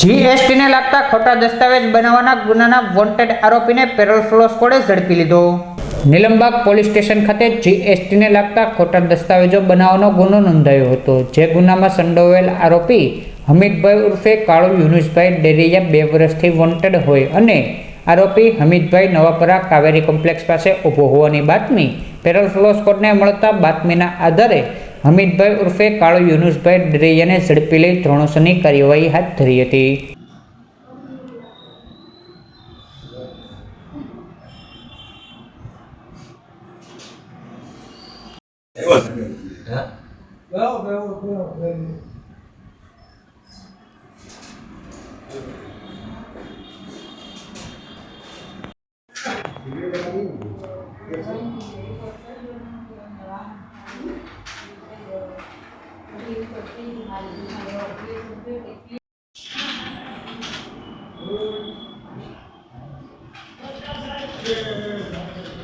જીએસટીને લાગતા ખોટા દસ્તાવેજ બનાવવાના ગુનાના વોન્ટેડ આરોપીને પેરોલ ફ્લોસ કોડે ઝડપી લીધો. નીલમબાગ પોલીસ સ્ટેશન ખાતે જીએસટીને લાગતા ખોટા દસ્તાવેજો બનાવવાનો ગુનો નોંધાયો હતો, જે ગુનામાં સંડોવેલ આરોપી હમીદભાઈ ઉર્ફે કાળુ યુનુસભાઈ ડેરિયા બે વર્ષથી વોન્ટેડ હોય અને આરોપી હમીદભાઈ નવાપરા કાવેરી કોમ્પ્લેક્સ પાસે ઊભો હોવાની બાતમી પેરોલ ફ્લોસ કોડને મળતા બાતમીના આધારે હમીદભાઈ ઉર્ફે કાળો યુનુસભાઈ ડરેયાને ઝડપી લઈ ત્રણસોની કાર્યવાહી હાથ ધરી હતી Thank. Thank you.